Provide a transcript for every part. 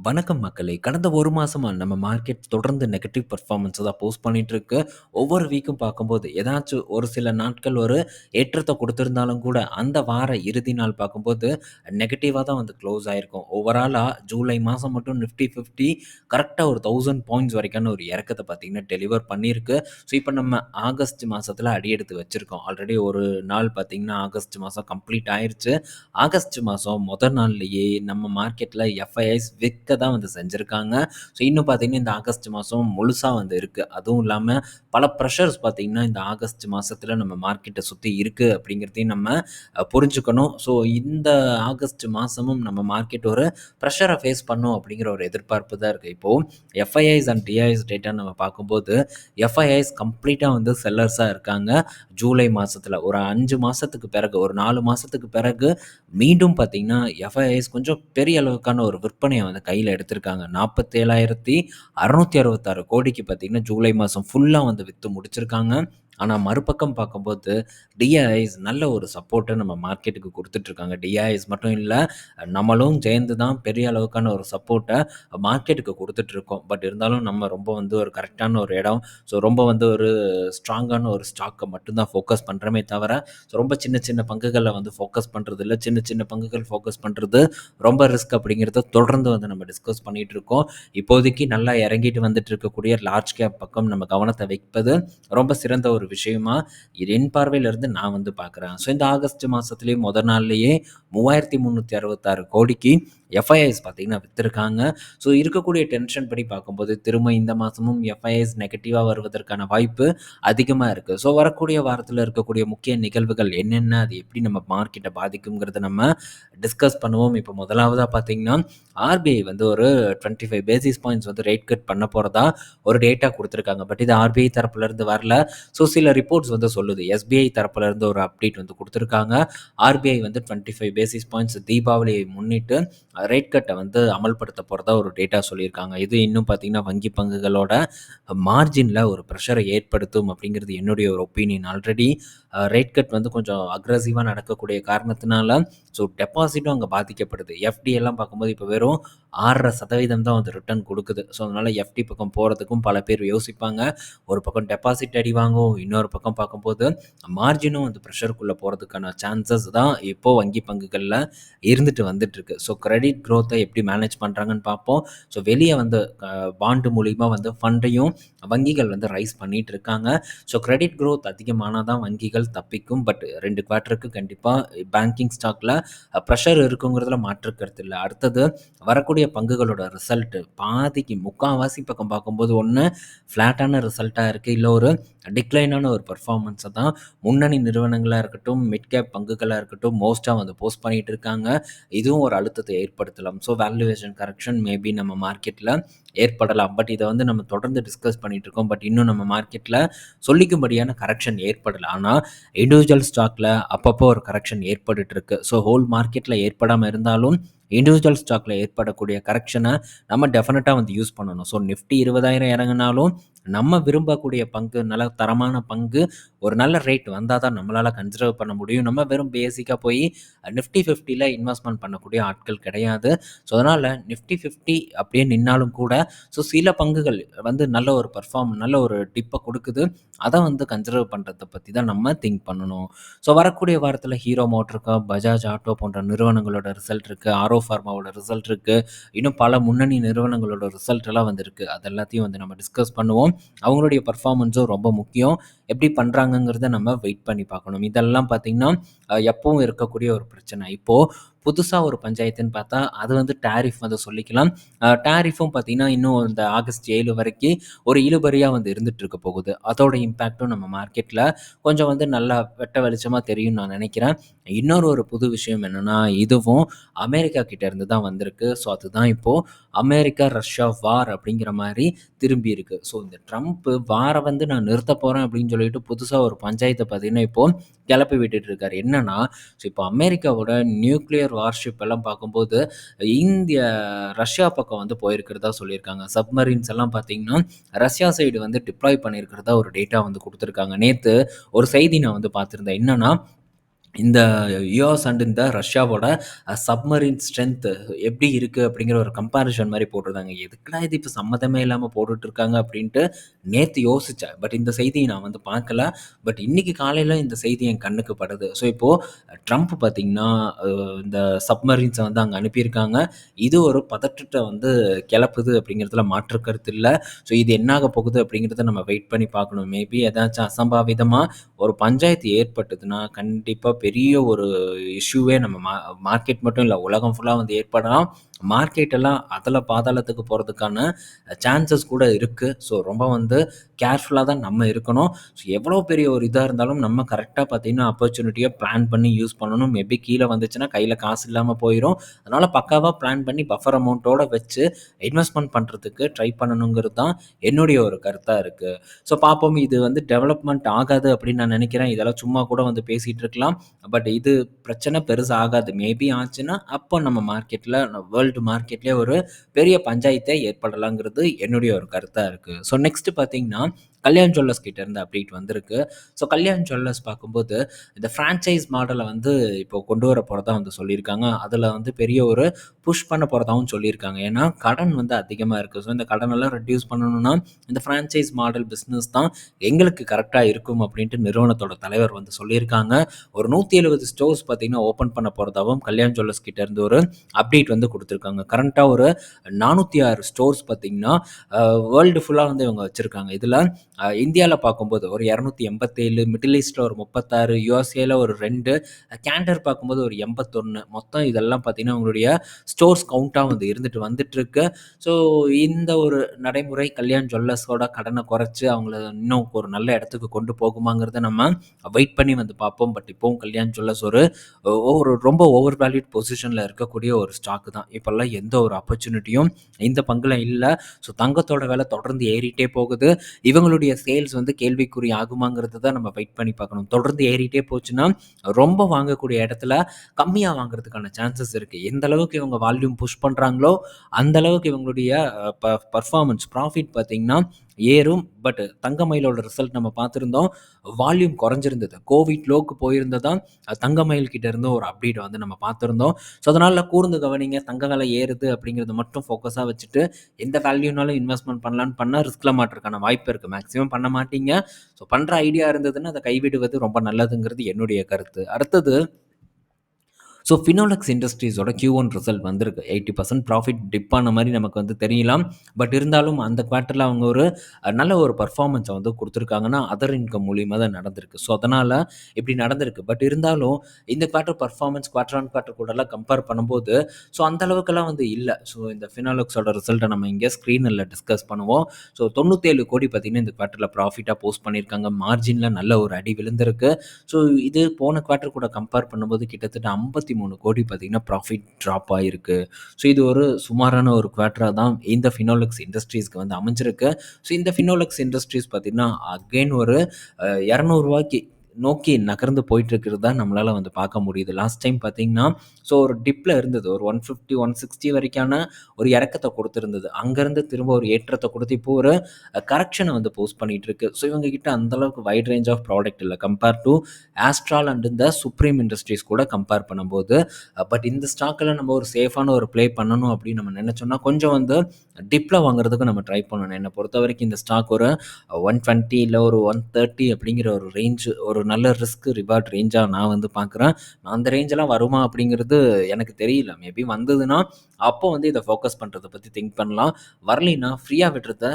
வணக்கம் மக்களே! கடந்த ஒரு மாதமாக நம்ம மார்க்கெட் தொடர்ந்து நெகட்டிவ் பர்ஃபார்மன்ஸை தான் போஸ்ட் பண்ணிட்டுருக்கு. ஒவ்வொரு வீக்கும் பார்க்கும்போது, ஏதாச்சும் ஒரு சில நாட்கள் ஒரு ஏற்றத்தை கொடுத்துருந்தாலும் கூட, அந்த வார இறுதி நாள் பார்க்கும்போது நெகட்டிவாக தான் வந்து க்ளோஸ் ஆகிருக்கும் ஓவராலாக ஜூலை மாதம் மட்டும் நிஃப்டி ஃபிஃப்டி கரெக்டாக ஒரு தௌசண்ட் பாயிண்ட்ஸ் வரைக்கான ஒரு இறக்கத்தை பார்த்தீங்கன்னா, டெலிவர் பண்ணியிருக்கு. ஸோ, இப்போ நம்ம ஆகஸ்ட் மாதத்தில் அடி எடுத்து வச்சுருக்கோம் ஆல்ரெடி ஒரு நாள் பார்த்தீங்கன்னா, ஆகஸ்ட் மாதம் கம்ப்ளீட் ஆயிடுச்சு ஆகஸ்ட் மாதம் முதல் நாள்லேயே நம்ம மார்க்கெட்ல எஃப்ஐஐஸ் விற்க தான் வந்து செஞ்சுருக்காங்க ஸோ, இன்னும் பார்த்தீங்கன்னா, இந்த ஆகஸ்ட் மாதம் முழுசாக வந்து இருக்குது அதுவும் இல்லாமல் பல ப்ரெஷர்ஸ் பார்த்தீங்கன்னா, இந்த ஆகஸ்ட் மாதத்தில் நம்ம மார்க்கெட்டை சுற்றி இருக்குது அப்படிங்கிறதையும் நம்ம புரிஞ்சுக்கணும். ஸோ, இந்த ஆகஸ்ட் மாதமும் நம்ம மார்க்கெட் ஒரு ப்ரெஷரை ஃபேஸ் பண்ணும் அப்படிங்கிற ஒரு எதிர்பார்ப்பு தான் இருக்குது இப்போது எஃப்ஐஐஸ் அண்ட் டிஐஎஸ் டேட்டா நம்ம பார்க்கும்போது, எஃப்ஐஐஸ் கம்ப்ளீட்டாக வந்து செல்லர்ஸாக இருக்காங்க. ஜூலை மாதத்தில் ஒரு அஞ்சு மாதத்துக்கு பிறகு, ஒரு நாலு மாதத்துக்கு பிறகு மீண்டும் பார்த்தீங்கன்னா, எஃப்ஐஐஸ் கொஞ்சம் பெரிய அளவுக்கான ஒரு விற்பனையை வந்து கை கையில் எடுத்திருக்காங்க. 47,666 கோடிக்கு பார்த்தீங்கன்னா, ஜூலை மாதம் ஃபுல்லா வந்து வித்து முடிச்சிருக்காங்க. ஆனால் மறுபக்கம் பார்க்கும்போது டிஐஎஸ் நல்ல ஒரு சப்போர்ட்டை நம்ம மார்க்கெட்டுக்கு கொடுத்துட்ருக்காங்க. டிஐஎஸ் மட்டும் இல்லை நம்மளும் சேர்ந்து தான் பெரிய அளவுக்கான ஒரு சப்போர்ட்டை மார்க்கெட்டுக்கு கொடுத்துட்ருக்கோம். பட் இருந்தாலும் நம்ம ரொம்ப வந்து ஒரு கரெக்டான ஒரு இடம், ஸோ ரொம்ப வந்து ஒரு ஸ்ட்ராங்கான ஒரு ஸ்டாக்கை மட்டும்தான் ஃபோக்கஸ் பண்ணுறமே தவிர, ஸோ ரொம்ப சின்ன சின்ன பங்குகளை வந்து ஃபோக்கஸ் பண்ணுறது இல்லை. சின்ன சின்ன பங்குகள் ஃபோக்கஸ் பண்ணுறது ரொம்ப ரிஸ்க் அப்படிங்கிறத தொடர்ந்து வந்து நம்ம டிஸ்கஸ் பண்ணிகிட்டு இருக்கோம் இப்போதைக்கு நல்லா இறங்கிட்டு வந்துட்டு இருக்கக்கூடிய லார்ஜ் கேப் பக்கம் நம்ம கவனத்தை வைப்பது ரொம்ப சிறந்த ஒரு விஷயமா என் பார்வையிலிருந்து நான் வந்து பார்க்குறேன். ஸோ, இந்த ஆகஸ்ட் மாசத்திலேயே மொத நாள்லயே 3,366 கோடிக்கு எஃப்ஐஎஸ் பார்த்தீங்கன்னா விற்றுருக்காங்க ஸோ, இருக்கக்கூடிய டென்ஷன் படி பார்க்கும்போது, திரும்ப இந்த மாதமும் எஃப்ஐஎஸ் நெகட்டிவாக வருவதற்கான வாய்ப்பு அதிகமாக இருக்குது ஸோ, வரக்கூடிய வாரத்தில் இருக்கக்கூடிய முக்கிய நிகழ்வுகள் என்னென்ன? அது எப்படி நம்ம மார்க்கெட்டை பாதிக்குங்கிறத நம்ம டிஸ்கஸ் பண்ணுவோம். இப்போ முதலாவதாக பார்த்தீங்கன்னா, ஆர்பிஐ வந்து ஒரு 25 பேசிஸ் பாயிண்ட்ஸ் வந்து ரேட் கட் பண்ண போகிறதா ஒரு டேட்டா கொடுத்துருக்காங்க பட் இது ஆர்பிஐ தரப்புலேருந்து வரல. ஸோ, சில ரிப்போர்ட்ஸ் வந்து சொல்லுது. எஸ்பிஐ தரப்புலேருந்து ஒரு அப்டேட் வந்து கொடுத்துருக்காங்க ஆர்பிஐ வந்து 25 பேசிஸ் பாயிண்ட்ஸ் தீபாவளியை முன்னிட்டு ரேட் கட்டை வந்து அமல்படுத்த போகிறதா ஒரு டேட்டா சொல்லியிருக்காங்க. இது இன்னும் பார்த்தீங்கன்னா, வங்கி பங்குகளோட மார்ஜினில் ஒரு ப்ரெஷரை ஏற்படுத்தும் அப்படிங்கிறது என்னுடைய ஒரு ஒப்பீனியன். ஆல்ரெடி ரேட் கட் வந்து கொஞ்சம் அக்ரஸிவாக நடக்கக்கூடிய காரணத்தினால, ஸோ டெபாசிட்டும் அங்கே பாதிக்கப்படுது. எஃப்டி எல்லாம் பார்க்கும்போது இப்போ வெறும் 6.5% தான் வந்து ரிட்டர்ன் கொடுக்குது ஸோ, அதனால் எஃப்டி பக்கம் போகிறதுக்கும் பல பேர் யோசிப்பாங்க. ஒரு பக்கம் டெபாசிட் அடி வாங்கும். இன்னொரு பக்கம் பார்க்கும்போது மார்ஜினும் வந்து ப்ரெஷருக்குள்ளே போகிறதுக்கான சான்சஸ் தான் இப்போது வங்கி பங்குகளில் இருந்துட்டு வந்துட்டுருக்கு. ஸோ, கிரெடிட் க்ரோத்தை எப்படி மேனேஜ் பண்ணுறாங்கன்னு பார்ப்போம். ஸோ, வெளியே வந்து பாண்டு மூலிமா வந்து ஃபண்டையும் வங்கிகள் வந்து ரைஸ் பண்ணிகிட்டு இருக்காங்க. ஸோ, கிரெடிட் க்ரோத் அதிகமானால் தான் வங்கிகள் தப்பிக்கும். பட் ரெண்டு குவார்ட்டருக்கு கண்டிப்பாக பேங்கிங் ஸ்டாக்ல ப்ரெஷர் இருக்குங்கிறதுல மாற்று கருத்து அடுத்தது வரக்கூடிய பங்குகளோட ரிசல்ட்டு பாதிக்கு முக்காவாசி பக்கம் பார்க்கும்போது, ஒன்று ஃப்ளாட்டான ரிசல்ட்டாக இருக்குது இல்லை ஒரு டிக்ளைனான ஒரு பர்ஃபார்மன்ஸை தான் முன்னணி நிறுவனங்களாக இருக்கட்டும், மிட்கேப் பங்குகளாக இருக்கட்டும், மோஸ்ட்டாக வந்து போஸ்ட் பண்ணிகிட்டு இருக்காங்க. இதுவும் ஒரு அழுத்தத்தை ஏற்படுத்தலாம். ஸோ, வேல்யூவேஷன் கரெக்ஷன் மேபி நம்ம மார்க்கெட்டில் ஏற்படலாம். பட் இதை வந்து நம்ம தொடர்ந்து டிஸ்கஸ் பண்ணிகிட்டு இருக்கோம். பட் இன்னும் நம்ம மார்க்கெட்டில் சொல்லிக்கும்படியான கரெக்ஷன் ஏற்படலை ஆனால் இண்டிவிஜுவல் ஸ்டாக்ல அப்பப்போ ஒரு கரெக்ஷன் ஏற்பட்டுருக்கு ஸோ, ஹோல் மார்க்கெட்டில் ஏற்படாமல் இருந்தாலும், இண்டிவிஜுவல் ஸ்டாக்ல ஏற்படக்கூடிய கரெக்ஷனை நம்ம டெஃபினட்டா வந்து யூஸ் பண்ணணும். ஸோ, நிஃப்டி 20,000 இறங்குனாலும், நம்ம விரும்பக்கூடிய பங்கு, நல்ல தரமான பங்கு, ஒரு நல்ல ரேட் வந்தா தான் நம்மளால கன்சிடர் பண்ண முடியும். நம்ம வெறும் பேசிக்கா போய் நிஃப்டி 50ல இன்வெஸ்ட்மென்ட் பண்ணக்கூடிய ஆட்கள் கிடையாது. ஸோ, அதனால நிஃப்டி 50 அப்படியே நின்னாலும் கூட, ஸோ சில பங்குகள் வந்து நல்ல ஒரு பெர்ஃபார்ம் நல்ல ஒரு டிப்ப குடுக்குது. அத வந்து கன்சிடர் பண்றத பத்தி தான் நம்ம திங்க் பண்ணணும். ஸோ, வரக்கூடிய வாரத்துல ஹீரோ மோட்டார் பஜாஜ் ஆட்டோ போன்ற நிறுவனங்களோட ரிசல்ட் இருக்கு. ஆரோ ஃபார்மாவோட ரிசல்ட் இருக்கு. இன்னும் பல முன்னணி நிறுவனங்களோட ரிசல்ட் எல்லாம் அது எல்லாத்தையும் வந்து நம்ம டிஸ்கஸ் பண்ணுவோம். அவங்களுடைய பர்ஃபார்மன்ஸும் ரொம்ப முக்கியம். எப்படி பண்ணுறாங்கங்கிறத நம்ம வெயிட் பண்ணி பார்க்கணும். இதெல்லாம் பார்த்திங்கன்னா எப்பவும் இருக்கக்கூடிய ஒரு பிரச்சனை. இப்போ புதுசாக ஒரு பஞ்சாயத்துன்னு பார்த்தா, அது வந்து டாரிஃப் வந்து சொல்லிக்கலாம். டேரிஃபும் பார்த்தீங்கன்னா, இன்னும் இந்த ஆகஸ்ட் ஏழு வரைக்கும் ஒரு இழுபறியாக வந்து இருந்துட்டு இருக்க போகுது. அதோட இம்பேக்ட்டும் நம்ம மார்க்கெட்டில் கொஞ்சம் வந்து நல்லா வெட்ட வெளிச்சமாக தெரியும்னு நான் நினைக்கிறேன். இன்னொரு ஒரு புது விஷயம் என்னன்னா, இதுவும் அமெரிக்கா கிட்ட இருந்து தான் வந்திருக்கு. ஸோ, அதுதான் இப்போது அமெரிக்கா, ரஷ்யா வார் அப்படிங்கிற மாதிரி திரும்பி இருக்கு. ஸோ, இந்த ட்ரம்ப் வாரை வந்து நான் நிறுத்தப் போகிறேன் அப்படின்னு சொல்லிட்டு புதுசாக ஒரு பஞ்சாயத்தை பார்த்தீங்கன்னா, இப்போது கிளப்பி விட்டுட்டு இருக்காரு. என்னன்னா, ஸோ இப்போ அமெரிக்காவோட நியூக்ளியர் வார்ஷிப் எல்லாம் பார்க்கும்போது, இந்திய ரஷ்யா பக்கம் வந்து போயிருக்கிறதா சொல்லியிருக்காங்க. சப்மரீன்ஸ் எல்லாம் பார்த்தீங்கன்னா, ரஷ்யா சைடு வந்து டிப்ளாய் பண்ணியிருக்கிறதா ஒரு டேட்டா வந்து கொடுத்துருக்காங்க நேத்து ஒரு செய்தி நான் வந்து பார்த்திருந்தேன். என்னன்னா இந்த யுஎஸ் அண்ட் இந்த ரஷ்யாவோட சப்மரீன் ஸ்ட்ரென்த் எப்படி இருக்குது அப்படிங்கிற ஒரு கம்பேரிஷன் மாதிரி போட்டிருந்தாங்க. எதுக்குடா இது இப்போ சம்மதமே இல்லாமல் போட்டுட்ருக்காங்க அப்படின்ட்டு நேற்று யோசித்தேன் பட் இந்த செய்தியை நான் வந்து பார்க்கல. பட் இன்றைக்கி காலையில் இந்த செய்தி என் கண்ணுக்கு படுது. ஸோ இப்போது ட்ரம்ப் பார்த்திங்கன்னா இந்த சப்மரீன்ஸை வந்து அங்கே அனுப்பியிருக்காங்க. இது ஒரு பதற்றத்தை வந்து கிளப்புது அப்படிங்கிறதுல மாற்று கருத்து இல்லை. ஸோ இது என்னாக போகுது அப்படிங்கிறத நம்ம வெயிட் பண்ணி பார்க்கணும். மேபி ஏதாச்சும் அசம்பாவிதமாக ஒரு பஞ்சாயத்து ஏற்பட்டதுன்னா கண்டிப்பாக பெரிய ஒரு இஷ்யூவே நம்ம மா மார்க்கெட் மட்டும் இல்லை உலகம் ஃபுல்லாக வந்து ஏற்படலாம். மார்க்கெட்டெல்லாம் அதில் பாதாளத்துக்கு போகிறதுக்கான சான்சஸ் கூட இருக்குது ஸோ ரொம்ப வந்து கேர்ஃபுல்லாக தான் நம்ம இருக்கணும். ஸோ எவ்வளோ பெரிய ஒரு இதாக இருந்தாலும் நம்ம கரெக்டாக பார்த்தீங்கன்னா ஆப்பர்ச்சுனிட்டியை பிளான் பண்ணி யூஸ் பண்ணணும். மேபி கீழே வந்துச்சுன்னா கையில் காசு இல்லாமல் போயிடும் அதனால் பக்காவாக பிளான் பண்ணி பஃபர் அமௌண்ட்டோட வச்சு இன்வெஸ்ட்மெண்ட் பண்ணுறதுக்கு ட்ரை பண்ணணுங்கிறது தான் என்னுடைய ஒரு கருத்தாக இருக்குது ஸோ பார்ப்போம் இது வந்து டெவலப்மெண்ட் ஆகாது அப்படின்னு நான் நினைக்கிறேன். இதெல்லாம் சும்மா கூட வந்து பேசிகிட்டு இருக்கலாம். பட் இது பிரச்சனை பெருசாக ஆகாது. மேபி ஆச்சுன்னா அப்போ நம்ம மார்க்கெட்டில் வேர்ல்டு மார்க்கெட்லேயே ஒரு பெரிய பஞ்சாயத்தை ஏற்படலாங்கிறது என்னுடைய ஒரு கருத்தாக இருக்குது ஸோ நெக்ஸ்ட் பார்த்தீங்கன்னா கல்யாண் ஜுவல்லர்ஸ் கிட்ட இருந்து அப்டேட் வந்திருக்கு. ஸோ கல்யாண் ஜுவல்லர்ஸ் பார்க்கும்போது இந்த ஃப்ரான்ச்சைஸ் மாடலை வந்து இப்போ கொண்டு வர போகிறதா வந்து சொல்லியிருக்காங்க. அதில் வந்து பெரிய ஒரு புஷ் பண்ண போகிறதாகவும் சொல்லியிருக்காங்க. ஏன்னா கடன் வந்து அதிகமாக இருக்குது ஸோ இந்த கடனெல்லாம் ரெடியூஸ் பண்ணணும்னா இந்த ஃப்ரான்ச்சைஸ் மாடல் பிஸ்னஸ் தான் எங்களுக்கு கரெக்டாக இருக்கும் அப்படின்ட்டு நிறுவனத்தோட தலைவர் வந்து சொல்லியிருக்காங்க. ஒரு நூற்றி எழுபது ஸ்டோர்ஸ் பார்த்தீங்கன்னா ஓப்பன் பண்ண போகிறதாவும் கல்யாண் ஜுவல்லர்ஸ் கிட்ட இருந்து ஒரு அப்டேட் வந்து கொடுத்துருக்காங்க. கரண்ட்டாக ஒரு நானூற்றி ஆறு ஸ்டோர்ஸ் பார்த்தீங்கன்னா வேர்ல்டு ஃபுல்லாக வந்து இவங்க வச்சுருக்காங்க. இதில் இந்தியாவில் பார்க்கும்போது ஒரு இரநூத்தி எண்பத்தேழு மிடில் ஈஸ்ட்டில் ஒரு முப்பத்தாறு யூஎஸ்ஏல ஒரு ரெண்டு கேண்டர் பார்க்கும்போது ஒரு எண்பத்தொன்று மொத்தம் இதெல்லாம் பார்த்தீங்கன்னா உங்களுடைய ஸ்டோர்ஸ் கவுண்ட்டாக வந்து இருந்துட்டு வந்துட்டுருக்கு. ஸோ இந்த ஒரு நடைமுறை கல்யாண் ஜுவல்லர்ஸோட கடனை குறைச்சி அவங்கள இன்னும் ஒரு நல்ல இடத்துக்கு கொண்டு போகுமாங்கிறத நம்ம வெயிட் பண்ணி வந்து பார்ப்போம். பட் இப்போவும் கல்யாண் ஜுவல்லர்ஸ் ஒரு ஒரு ரொம்ப ஓவர் வேல்யூட் பொசிஷனில் இருக்கக்கூடிய ஒரு ஸ்டாக்கு தான். இப்போல்லாம் எந்த ஒரு ஆப்பர்ச்சுனிட்டியும் இந்த பங்கில் இல்லை. ஸோ தங்கத்தோட வேலை தொடர்ந்து ஏறிட்டே போகுது. இவங்களுடைய இதனுடைய சேல்ஸ் வந்து கேள்விக்குறி ஆகுமாங்கிறது தான் நம்ம வெயிட் பண்ணி பார்க்கணும். தொடர்ந்து ஏறிட்டே போச்சுன்னா ரொம்ப வாங்கக்கூடிய இடத்துல கம்மியாக வாங்குறதுக்கான சான்சஸ் இருக்குது எந்த அளவுக்கு இவங்க வால்யூம் புஷ் பண்ணுறாங்களோ அந்த அளவுக்கு இவங்களுடைய பர்ஃபார்மன்ஸ் ப்ராஃபிட் பார்த்திங்கன்னா ஏறும். பட் தங்கமயிலோட ரிசல்ட் நம்ம பார்த்துருந்தோம். வால்யூம் குறைஞ்சிருந்தது. கோவிட் லோக்கு போயிருந்ததான் தங்கமயில் கிட்ட இருந்தும் ஒரு அப்டேட் வந்து நம்ம பார்த்துருந்தோம். ஸோ அதனால் கூர்ந்து கவனிங்க. தங்க விலை ஏறுது அப்படிங்கிறத மட்டும் ஃபோக்கஸாக வச்சுட்டு எந்த வேல்யூனாலும் இன்வெஸ்ட்மெண்ட் பண்ணலான்னு பண்ணால் ரிஸ்கில் மாட்டுறதுக்கான வாய்ப்பு இருக்குது மேக்ஸிமம் பண்ண மாட்டீங்க. ஸோ பண்ணுற ஐடியா இருந்ததுன்னா அதை கைவிடுவது ரொம்ப நல்லதுங்கிறது என்னுடைய கருத்து. அடுத்தது ஸோ ஃபினோலக்ஸ் இண்டஸ்ட்ரீஸோட கியூ ஒன் ரிசல்ட் வந்திருக்கு. எயிட்டி பர்சன்ட் ப்ராஃபிட் டிப் ஆன மாதிரி நமக்கு வந்து தெரியலாம். பட் இருந்தாலும் அந்த குவார்ட்டரில் அவங்க ஒரு நல்ல ஒரு பர்ஃபார்மன்ஸை வந்து கொடுத்துருக்காங்கன்னா அதர் இன்கம் மூலியமாக தான் நடந்திருக்கு. ஸோ அதனால் இப்படி நடந்திருக்கு. பட் இருந்தாலும் இந்த quarter performance quarter on quarter கூடலாம் கம்பேர் பண்ணும்போது ஸோ அந்த அளவுக்குலாம் வந்து இல்லை. ஸோ இந்த ஃபினாலக்ஸோட ரிசல்ட்டை நம்ம இங்கே ஸ்க்ரீனில் டிஸ்கஸ் பண்ணுவோம். ஸோ தொண்ணூற்றேழு கோடி பார்த்திங்கன்னா இந்த குவார்ட்டரில் ப்ராஃபிட்டாக போஸ்ட் பண்ணியிருக்காங்க. மார்ஜினில் நல்ல ஒரு அடி விழுந்திருக்கு. ஸோ இது போன குவார்ட்டர் கூட கம்பேர் பண்ணும்போது கிட்டத்தட்ட ஐம்பத்தி இருபத்தி மூணு கோடி பார்த்திங்கன்னா ப்ராஃபிட் ட்ராப் ஆகிருக்கு ஸோ இது ஒரு சுமாரான ஒரு குவார்ட்டராக தான் இந்த ஃபினோலக்ஸ் இண்டஸ்ட்ரீஸ்க்கு வந்து அமைஞ்சிருக்கு. ஸோ இந்த ஃபினோலக்ஸ் இண்டஸ்ட்ரீஸ் பார்த்திங்கன்னா அகெயின் ஒரு இரநூறுவாய்க்கு நோக்கி நகர்ந்து போயிட்டு இருக்கிறது தான் நம்மளால் வந்து பார்க்க முடியுது. லாஸ்ட் டைம் பார்த்தீங்கன்னா ஸோ ஒரு டிப்பில் இருந்தது. ஒரு ஒன் ஃபிஃப்டி ஒன் சிக்ஸ்டி வரைக்கான ஒரு இறக்கத்தை கொடுத்துருந்தது. அங்கேருந்து திரும்ப ஒரு ஏற்றத்தை கொடுத்து இப்போ ஒரு கரெக்ஷனை வந்து போஸ்ட் பண்ணிகிட்டு இருக்கு ஸோ இவங்க கிட்ட அந்தளவுக்கு வைட் ரேஞ்ச் ஆஃப் ப்ராடக்ட் இல்லை. கம்பேர் டு ஆஸ்ட்ரால் அண்ட் இந்த சுப்ரீம் இண்டஸ்ட்ரீஸ் கூட கம்பேர் பண்ணும்போது பட் இந்த ஸ்டாக்கில் நம்ம ஒரு சேஃபான ஒரு ப்ளே பண்ணணும் அப்படின்னு நம்ம நினச்சோம்னா கொஞ்சம் வந்து டிப்பில் வாங்குறதுக்கும் நம்ம ட்ரை பண்ணணும். என்னை பொறுத்த வரைக்கும் இந்த ஸ்டாக் ஒரு ஒன் டுவெண்ட்டி இல்லை ஒரு ஒன் தேர்ட்டி அப்படிங்கிற ஒரு ரேஞ்ச் ஒரு நல்ல ரிஸ்க் ரிவார்ட் ரேஞ்சாக நான் வந்து பார்க்குறேன் அந்த ரேஞ்செல்லாம் வருமா அப்படிங்கிறது எனக்கு தெரியல. மேபி வந்ததுன்னா அப்போ வந்து இதை ஃபோக்கஸ் பண்ணுறதை பற்றி திங்க் பண்ணலாம். வரலைன்னா ஃப்ரீயாக விடுறத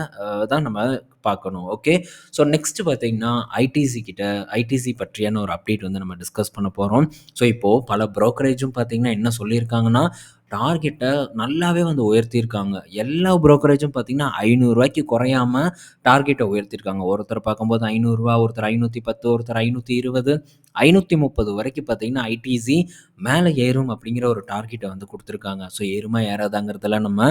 தான் நம்ம பார்க்கணும். ஓகே ஸோ நெக்ஸ்ட் பார்த்தீங்கன்னா ஐடிசி கிட்ட ஐடிசி பற்றியான ஒரு அப்டேட் வந்து நம்ம டிஸ்கஸ் பண்ண போகிறோம் ஸோ இப்போது பல ப்ரோக்கரேஜும் பார்த்தீங்கன்னா என்ன சொல்லியிருக்காங்கன்னா டார்கெட்டை நல்லாவே வந்து உயர்த்தியிருக்காங்க. எல்லா ப்ரோக்கரேஜும் பார்த்தீங்கன்னா ஐநூறுரூவாய்க்கு குறையாமல் டார்கெட்டை உயர்த்தியிருக்காங்க. ஒருத்தர் பார்க்கும்போது ஐநூறுரூவா ஒருத்தர் ஐநூற்றி பத்து ஒருத்தர் ஐநூற்றி இருபது. ஐநூற்றி முப்பது வரைக்கும் பார்த்தீங்கன்னா ஐடிசி மேலே ஏறும் அப்படிங்கிற ஒரு டார்கெட்டை வந்து கொடுத்துருக்காங்க. ஸோ ஏறுமா ஏறாதாங்கிறதெல்லாம் நம்ம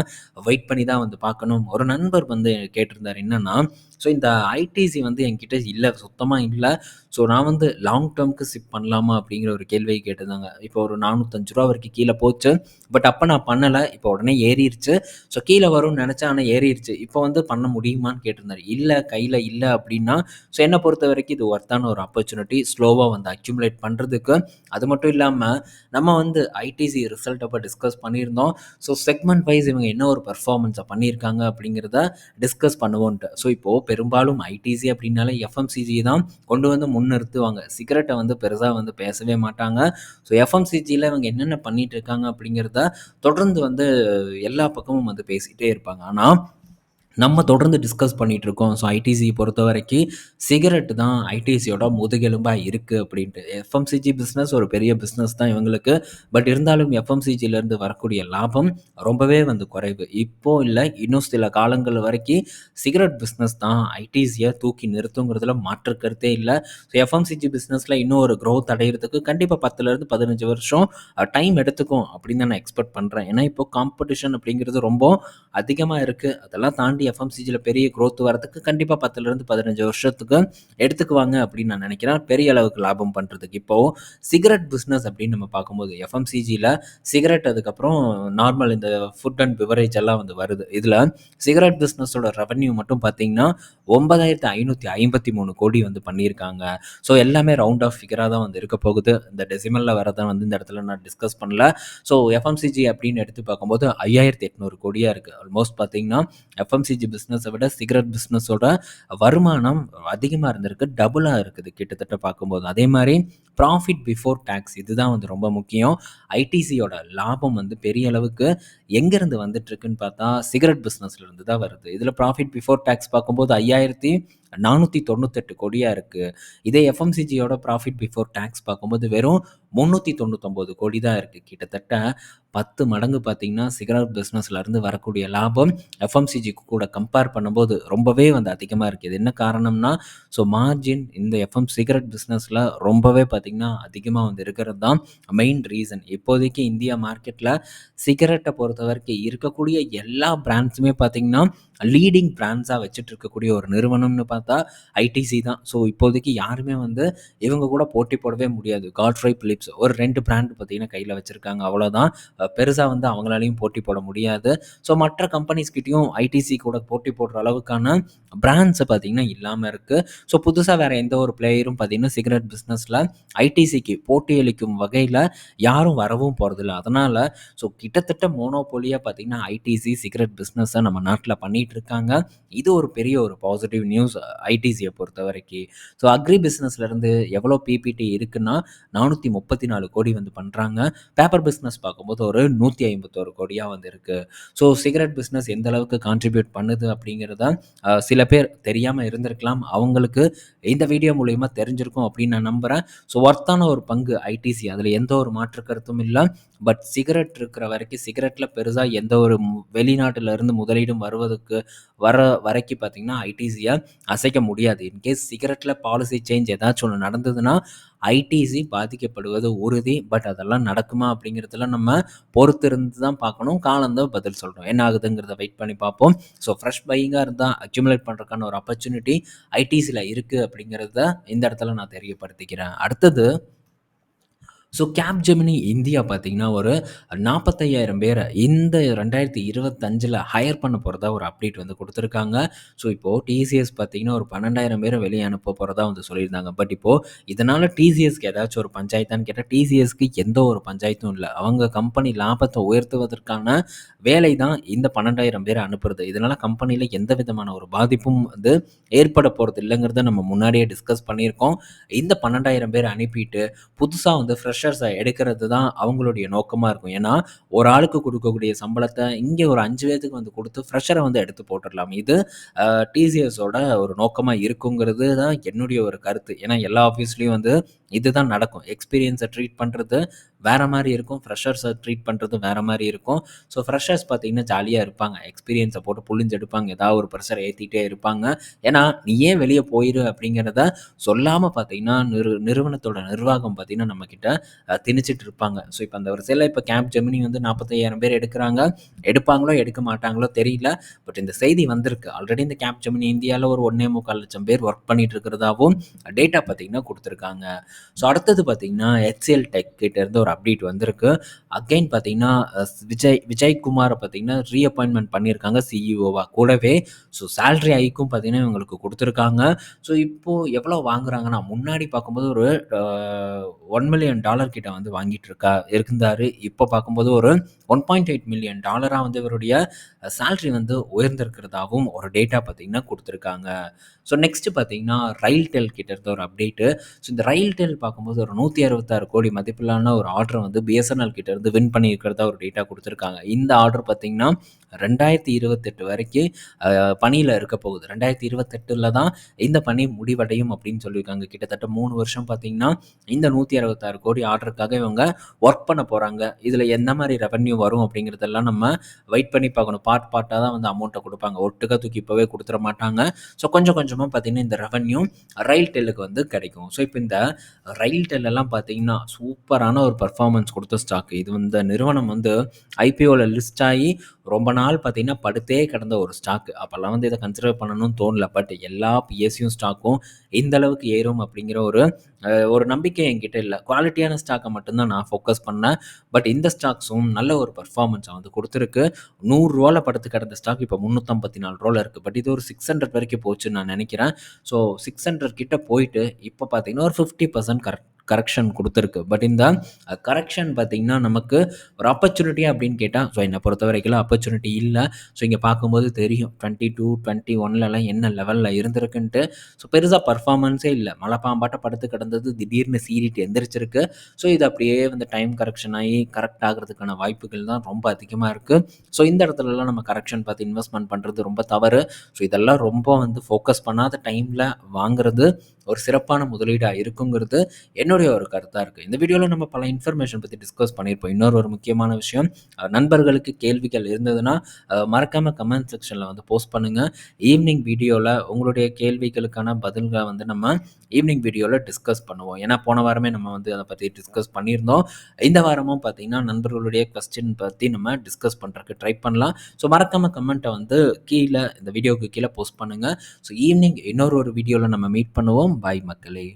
வெயிட் பண்ணி தான் வந்து பார்க்கணும். ஒரு நண்பர் வந்து கேட்டிருந்தார் என்னென்னா ஸோ இந்த ஐடிசி வந்து என்கிட்ட இல்லை சுத்தமாக இல்லை. ஸோ நான் வந்து லாங் டேர்முக்கு சிப் பண்ணலாமா? அப்படிங்கிற ஒரு கேள்வியை கேட்டிருந்தாங்க. இப்போ ஒரு நானூற்றஞ்சு ரூபா வரைக்கும் கீழே போச்சு. பட் அப்போ நான் பண்ணலை. இப்போ உடனே ஏறிடுச்சு ஸோ கீழே வரும்னு நினச்சா ஆனால் ஏறிடுச்சு இப்போ வந்து பண்ண முடியுமான்னு கேட்டிருந்தார். இல்லை கையில் இல்லை அப்படின்னா ஸோ என்னை பொறுத்த வரைக்கும் இது ஒர்த்தான ஒரு ஆப்பர்ச்சுனிட்டி ஸ்லோவாக வந்து அக்யூமுலேட் பண்ணுறதுக்கு அது மட்டும் இல்லாமல் நம்ம வந்து ஐடிசி ரிசல்ட் அப்போ டிஸ்கஸ் பண்ணியிருந்தோம். ஸோ செக்மெண்ட் வைஸ் இவங்க என்ன ஒரு பர்ஃபார்மன்ஸை பண்ணியிருக்காங்க அப்படிங்கிறத டிஸ்கஸ் பண்ணுவோன்ட்டு. ஸோ இப்போது பெரும்பாலும் ஐடிசி அப்படின்னாலே எஃப்எம்சிஜி தான் கொண்டு வந்து முன்னிறுத்துவாங்க. சிகரெட்டை வந்து பெருசாக வந்து பேசவே மாட்டாங்க. ஸோ எஃப்எம்சிஜியில் இவங்க என்னென்ன பண்ணிகிட்டு இருக்காங்க அப்படிங்கிறத தொடர்ந்து வந்து எல்லா பக்கமும் வந்து பேசிகிட்டே இருப்பாங்க. ஆனால் நம்ம தொடர்ந்து டிஸ்கஸ் பண்ணிகிட்டு இருக்கோம் ஸோ ஐடிசி பொறுத்த வரைக்கும் சிகரெட் தான் ஐடிசியோட முதுகெலும்பாக இருக்குது அப்படின்ட்டு. எஃப்எம்சிஜி பிஸ்னஸ் ஒரு பெரிய பிஸ்னஸ் தான் இவங்களுக்கு. பட் இருந்தாலும் எஃப்எம்சிஜிலேருந்து வரக்கூடிய லாபம் ரொம்பவே வந்து குறைவு. இப்போ இல்லை இன்னும் சில காலங்கள் வரைக்கும் சிகரெட் பிஸ்னஸ் தான் ஐடிசியை தூக்கி நிறுத்துங்கிறதுல மாற்று கருத்தே இல்லை. ஸோ எஃப்எம்சிஜி பிஸ்னஸில் இன்னும் ஒரு க்ரோத் அடையிறதுக்கு கண்டிப்பாக பத்துலேருந்து பதினஞ்சு வருஷம் டைம் எடுத்துக்கும் அப்படின்னு தான் நான் எக்ஸ்பெக்ட் பண்ணுறேன் ஏன்னா இப்போ காம்படிஷன் அப்படிங்கிறது ரொம்ப அதிகமாக இருக்குது அதெல்லாம் தாண்டி எஃப்எம்சிஜியில் பெரிய க்ரோத் வரதுக்கு கண்டிப்பாக பத்துலேருந்து பதினஞ்சு வருஷத்துக்கு எடுத்துக்குவாங்க அப்படின்னு நான் நினைக்கிறேன். பெரிய அளவுக்கு லாபம் பண்ணுறதுக்கு இப்போ சிகரெட் பிஸ்னஸ் அப்படின்னு நம்ம பார்க்கும்போது எஃப்எம்சிஜியில் சிகரெட் அதுக்கப்புறம் நார்மல் இந்த ஃபுட் அண்ட் பிவரேஜ் எல்லாம் வந்து வருது. இதில் சிகரெட் பிஸ்னஸோட ரெவன்யூ மட்டும் பார்த்தீங்கன்னா ஒன்பதாயிரத்து ஐநூற்றி ஐம்பத்தி மூணு கோடி வந்து பண்ணியிருக்காங்க. ஸோ எல்லாமே ரவுண்ட் ஆஃப் ஃபிகராக தான் வந்து இருக்க போகுது. இந்த டெசிமலில் வரதான் வந்து இந்த இடத்துல நான் டிஸ்கஸ் பண்ணல. ஸோ எஃப்எம்சிஜி அப்படின்னு எடுத்து பார்க்கும்போது ஐயாயிரத்தி எட்நூறு கோடியாக இருக்குது ஆல்மோஸ்ட் பார்த்தீங்கன்னா எஃப்சிஜி பிஸ்னஸை விட சிகரெட் பிஸ்னஸோட வருமானம் அதிகமாக இருந்திருக்கு டபுளாக இருக்குது கிட்டத்தட்ட பார்க்கும்போது. அதே மாதிரி ப்ராஃபிட் பிஃபோர் டேக்ஸ் இதுதான் வந்து ரொம்ப முக்கியம். ஐடிசியோட லாபம் வந்து பெரிய அளவுக்கு எங்கேருந்து வந்துட்டுருக்குன்னு பார்த்தா சிகரெட் பிஸ்னஸ்லேருந்து தான் வருது. இதில் ப்ராஃபிட் பிஃபோர் டேக்ஸ் பார்க்கும்போது ஐயாயிரத்தி நானூற்றி தொண்ணூத்தெட்டு கோடியாக இருக்குது இதே எஃப்எம்சிஜியோட ப்ராஃபிட் பிஃபோர் டேக்ஸ் பார்க்கும்போது வெறும் முந்நூற்றி தொண்ணூத்தொம்பது கோடி தான் இருக்குது கிட்டத்தட்ட பத்து மடங்கு பார்த்திங்கன்னா சிகரெட் பிஸ்னஸ்லேருந்து வரக்கூடிய லாபம் எஃப்எம்சிஜிக்கு கூட கம்பேர் பண்ணும்போது ரொம்பவே வந்து அதிகமாக இருக்குது என்ன காரணம்னா ஸோ மார்ஜின் இந்த எஃப்எம் சிகரெட் பிஸ்னஸில் ரொம்பவே பார்த்திங்கன்னா அதிகமாக வந்து இருக்கிறது தான் மெயின் ரீசன் இப்போதைக்கு இந்தியா மார்க்கெட்டில் சிகரெட்டை பொறுத்த வரைக்கும் இருக்கக்கூடிய எல்லா பிராண்ட்ஸுமே பார்த்திங்கன்னா லீடிங் பிராண்ட்ஸாக வச்சுட்டு இருக்கக்கூடிய ஒரு நிறுவனம்னு பார்த்தா ஐடிசி தான். ஸோ இப்போதைக்கு யாருமே வந்து இவங்க கூட போட்டி போடவே முடியாது. காட்ஃப்ரை பிலிப்ஸ் ஒரு ரெண்டு பிராண்ட் பார்த்தீங்கன்னா கையில் வச்சுருக்காங்க. அவ்வளோதான் பெருசாக வந்து அவங்களாலையும் போட்டி போட முடியாது. ஸோ மற்ற கம்பெனிஸ்கிட்டையும் ஐடிசி கூட போட்டி போடுற அளவுக்கான பிராண்ட்ஸை பார்த்திங்கன்னா இல்லாமல் இருக்குது ஸோ புதுசாக வேறு எந்த ஒரு பிளேயரும் பார்த்திங்கன்னா சிகரெட் பிஸ்னஸில் ஐடிசிக்கு போட்டியளிக்கும் வகையில் யாரும் வரவும் போகிறதில்ல அதனால் ஸோ கிட்டத்தட்ட மோனோபோலியாக பார்த்திங்கன்னா ஐடிசி சிகரெட் பிஸ்னஸை நம்ம நாட்டில் பண்ணி பண்ணிகிட்டு இருக்காங்க இது ஒரு பெரிய ஒரு பாசிட்டிவ் நியூஸ் ஐடிசியை பொறுத்த வரைக்கும். ஸோ அக்ரி பிஸ்னஸ்லேருந்து எவ்வளோ பிபிடி இருக்குன்னா நானூற்றி முப்பத்தி நாலு கோடி வந்து பண்ணுறாங்க பேப்பர் பிஸ்னஸ் பார்க்கும்போது ஒரு நூற்றி ஐம்பத்தோரு கோடியாக வந்து இருக்குது ஸோ சிகரெட் பிஸ்னஸ் எந்த அளவுக்கு கான்ட்ரிபியூட் பண்ணுது அப்படிங்கிறத சில பேர் தெரியாமல் இருந்திருக்கலாம். அவங்களுக்கு இந்த வீடியோ மூலயமா தெரிஞ்சிருக்கும் அப்படின்னு நான் நம்புகிறேன் ஸோ ஒர்த்தான ஒரு பங்கு ஐடிசி அதில் எந்த ஒரு மாற்று கருத்தும் இல்லை. பட் சிகரெட் இருக்கிற வரைக்கும் சிகரெட்டில் பெருசாக எந்த ஒரு வெளிநாட்டிலேருந்து முதலீடும் வருவதற்கு வர வரைக்கும் பார்த்திங்கன்னா ஐடிசியை அசைக்க முடியாது. இன்கேஸ் சிகரெட்டில் பாலிசி சேஞ்ச் ஏதாச்சும் ஒன்று நடந்ததுன்னா ஐடிசி பாதிக்கப்படுவது உறுதி. பட் அதெல்லாம் நடக்குமா அப்படிங்கிறதுல நம்ம பொறுத்திருந்து தான் பார்க்கணும். காலந்தான் பதில் சொல்கிறோம் என்ன ஆகுதுங்கிறத வெயிட் பண்ணி பார்ப்போம். ஸோ ஃப்ரெஷ் பையிங்காக இருந்தால் அக்யூமுலேட் பண்ணுறதுக்கான ஒரு ஆப்பர்ச்சுனிட்டி ஐடிசியில் இருக்குது அப்படிங்கிறத இந்த இடத்துல நான் தெரியப்படுத்திக்கிறேன். அடுத்தது ஸோ கேப் ஜெமினி இந்தியா பார்த்தீங்கன்னா ஒரு நாற்பத்தையாயிரம் பேரை இந்த ரெண்டாயிரத்தி இருபத்தஞ்சில் ஹையர் பண்ண போகிறதா ஒரு அப்டேட் வந்து கொடுத்துருக்காங்க. ஸோ இப்போது டிசிஎஸ் பார்த்தீங்கன்னா ஒரு பன்னெண்டாயிரம் பேரை வெளியே அனுப்ப போகிறதா வந்து சொல்லியிருந்தாங்க. பட் இப்போது இதனால் டிசிஎஸ்க்கு ஏதாச்சும் ஒரு பஞ்சாயத்தான்னு கேட்டால் டிசிஎஸ்க்கு எந்த ஒரு பஞ்சாயத்தும் இல்லை. அவங்க கம்பெனி லாபத்தை உயர்த்துவதற்கான வேலை தான் இந்த பன்னெண்டாயிரம் பேரை அனுப்புறது. இதனால் கம்பெனியில் எந்த விதமான ஒரு பாதிப்பும் வந்து ஏற்பட போகிறது இல்லைங்கிறத நம்ம முன்னாடியே டிஸ்கஸ் பண்ணியிருக்கோம். இந்த பன்னெண்டாயிரம் பேர் அனுப்பிட்டு புதுசாக வந்து ஃப்ரெஷ் ஃப்ரெஷர்ஸை எடுக்கிறது தான் அவங்களுடைய நோக்கமாக இருக்கும். ஏன்னா ஒரு ஆளுக்கு கொடுக்கக்கூடிய சம்பளத்தை இங்கே ஒரு அஞ்சு பேத்துக்கு வந்து கொடுத்து ஃப்ரெஷரை வந்து எடுத்து போட்டுடலாம். இது டிசிஎஸோட ஒரு நோக்கமாக இருக்குங்கிறது தான் என்னுடைய ஒரு கருத்து. ஏன்னா எல்லா ஆஃபீஸ்லேயும் வந்து இதுதான் நடக்கும். எக்ஸ்பீரியன்ஸை ட்ரீட் பண்ணுறது வேறு மாதிரி இருக்கும். ஃப்ரெஷர்ஸை ட்ரீட் பண்ணுறது வேறு மாதிரி இருக்கும். ஸோ ஃப்ரெஷர்ஸ் பார்த்திங்கன்னா ஜாலியாக இருப்பாங்க. எக்ஸ்பீரியன்ஸை போட்டு புழிஞ்செடுப்பாங்க ஏதாவது ஒரு ப்ரெஷர் ஏற்றிட்டே இருப்பாங்க. ஏன்னா நீ ஏன் வெளியே போயிரு அப்படிங்கிறத சொல்லாமல் பார்த்தீங்கன்னா நிறு நிறுவனத்தோட நிர்வாகம் பார்த்திங்கன்னா நம்மக்கிட்ட திணிச்சிட்டு இருப்பாங்க. ஸோ இப்போ அந்த வரிசையில இப்போ கேப் ஜெமினி வந்து 45,000 பேர் எடுக்கிறாங்க எடுப்பாங்களோ, எடுக்க மாட்டாங்களோ தெரியல. பட் இந்த செய்தி வந்திருக்கு. ஆல்ரெடி இந்த கேப் ஜெமினி இந்தியாவில் ஒரு 1,25,000 பேர் ஒர்க் பண்ணிட்டு இருக்கிறதாவும் டேட்டா பார்த்தீங்கன்னா கொடுத்துருக்காங்க ஸோ அடுத்தது பார்த்தீங்கன்னா, HCL டெக் கிட்டேருந்து ஒரு அப்டேட் வந்திருக்கு. அகைன் பார்த்தீங்கன்னா, விஜய் விஜய்குமாரை பார்த்தீங்கன்னா, ரீஅப்பாயின்மெண்ட் பண்ணியிருக்காங்க சிஇஓவா. கூடவே ஸோ சேலரி ஐக்கும் பார்த்தீங்கன்னா, இவங்களுக்கு கொடுத்துருக்காங்க ஸோ இப்போது எவ்வளோ வாங்குறாங்கன்னா, முன்னாடி பார்க்கும்போது ஒரு ஒன் மில்லியன் டாலர் $1,000,000 கிட்ட வந்து வாங்கிட்டு இருக்கா இருந்தார் இப்போ பார்க்கும்போது ஒரு ஒன் பாயிண்ட் எயிட் மில்லியன் டாலராக வந்து இவருடைய சேல்ரி வந்து உயர்ந்திருக்கிறதாகவும் ஒரு டேட்டா பார்த்தீங்கன்னா கொடுத்துருக்காங்க. ஸோ நெக்ஸ்ட் பார்த்தீங்கன்னா, ரயில்டெல் கிட்ட இருந்த ஒரு அப்டேட்டு. ஸோ இந்த ரயில்டெல் பார்க்கும்போது ஒரு 166,00,00,000 மதிப்பிலான ஒரு ஆர்டர் வந்து பிஎஸ்என்எல் கிட்ட இருந்து வின் பண்ணியிருக்கிறதா ஒரு டேட்டா கொடுத்துருக்காங்க. இந்த ஆர்டர் பார்த்தீங்கன்னா, 2028 வரைக்கும் பணியில் இருக்க போகுது. 2028ல தான் இந்த பணி முடிவடையும் அப்படின்னு சொல்லியிருக்காங்க. கிட்டத்தட்ட மூணு வருஷம் பார்த்தீங்கன்னா, இந்த 166,00,00,000 ஆர்டருக்காக இவங்க ஒர்க் பண்ண போகிறாங்க இதில் எந்த மாதிரி ரெவன்யூ வரும் அப்படிங்கிறதெல்லாம் நம்ம வெயிட் பண்ணி பார்க்கணும். பார்ட் பார்ட்டாக தான் வந்து அமௌண்ட்டை கொடுப்பாங்க ஒட்டுக்கா தூக்கி இப்போவே கொடுத்துட மாட்டாங்க. ஸோ கொஞ்சம் கொஞ்சமாக பார்த்தீங்கன்னா, இந்த ரெவன்யூ ரயில் டெல்லுக்கு வந்து கிடைக்கும். ஸோ இப்போ இந்த ரயில் டெல்லெல்லாம் பார்த்தீங்கன்னா, சூப்பரான ஒரு பர்ஃபார்மன்ஸ் கொடுத்த ஸ்டாக். இது இந்த நிறுவனம் வந்து ஐபிஓவில் லிஸ்ட் ஆகி ரொம்ப நாள் நாள் பார்த்தீங்கன்னா, படுத்தே கிடந்த ஒரு ஸ்டாக். அப்போல்லாம் வந்து இதை கன்சிடர் பண்ணணும்னு தோணல. பட் எல்லா பிஎஸ்சியும் ஸ்டாக்கும் இந்த அளவுக்கு ஏறும் அப்படிங்கிற ஒரு ஒரு நம்பிக்கை என்கிட்ட இல்லை குவாலிட்டியான ஸ்டாக்கை மட்டும்தான் நான் ஃபோக்கஸ் பண்ணேன். பட் இந்த ஸ்டாக்ஸும் நல்ல ஒரு பர்ஃபார்மன்ஸை வந்து கொடுத்துருக்கு நூறுரூவாவில் படுத்து கிடந்த ஸ்டாக் இப்போ முந்நூற்றம்பத்தி நாலு ரூபாவில் இருக்குது பட் இது ஒரு 600 வரைக்கும் போச்சுன்னு நான் நினைக்கிறேன் ஸோ 600 கிட்ட போயிட்டு இப்போ பார்த்தீங்கன்னா, ஒரு 50% கரெக்ட் கரெக்ஷன் கொடுத்துருக்கு பட் இந்த கரெக்ஷன் பார்த்திங்கன்னா நமக்கு ஒரு ஆப்பர்ச்சுனிட்டியாக அப்படின்னு கேட்டால் ஸோ என்னை பொறுத்த வரைக்கும் ஆப்பர்ச்சுனிட்டி இல்லை ஸோ இங்கே பார்க்கும்போது தெரியும். 22, 21லலாம் என்ன லெவலில் இருந்திருக்குன்ட்டு. ஸோ பெருசாக பர்ஃபார்மன்ஸே இல்லை மலைப்பாம்பாட்ட படுத்து கிடந்தது திடீர்னு சீரிட்டு எந்திரிச்சிருக்கு. ஸோ இது அப்படியே வந்து டைம் கரெக்ஷன் ஆகி கரெக்ட் ஆகிறதுக்கான வாய்ப்புகள் தான் ரொம்ப அதிகமாக இருக்குது ஸோ இந்த இடத்துலலாம் நம்ம கரெக்ஷன் பார்த்து இன்வெஸ்ட்மெண்ட் பண்ணுறது ரொம்ப தவறு. ஸோ இதெல்லாம் ரொம்ப வந்து ஃபோக்கஸ் பண்ணாத டைமில் வாங்குறது ஒரு சிறப்பான முதலீடாக இருக்குங்கிறது என்னுடைய ஒரு கருத்தாக இருக்குது இந்த வீடியோவில் நம்ம பல இன்ஃபர்மேஷன் பற்றி டிஸ்கஸ் பண்ணியிருப்போம். இன்னொரு ஒரு முக்கியமான விஷயம், நண்பர்களுக்கு கேள்விகள் இருந்ததுன்னா, மறக்காமல் கமெண்ட் செக்ஷனில் வந்து போஸ்ட் பண்ணுங்கள் ஈவினிங் வீடியோவில் உங்களுடைய கேள்விகளுக்கான பதில்களை வந்து நம்ம ஈவினிங் வீடியோவில் டிஸ்கஸ் பண்ணுவோம். ஏன்னா போன வாரமே நம்ம வந்து அதை பற்றி டிஸ்கஸ் பண்ணியிருந்தோம். இந்த வாரமும் பார்த்தீங்கன்னா, நண்பர்களுடைய கொஸ்டின் பற்றி நம்ம டிஸ்கஸ் பண்ணுறக்கு ட்ரை பண்ணலாம். ஸோ மறக்காமல் கமெண்ட்டை வந்து கீழே இந்த வீடியோவுக்கு கீழே போஸ்ட் பண்ணுங்கள் ஸோ ஈவினிங் இன்னொரு ஒரு வீடியோவில் நம்ம மீட் பண்ணுவோம். பாய் மக்களே!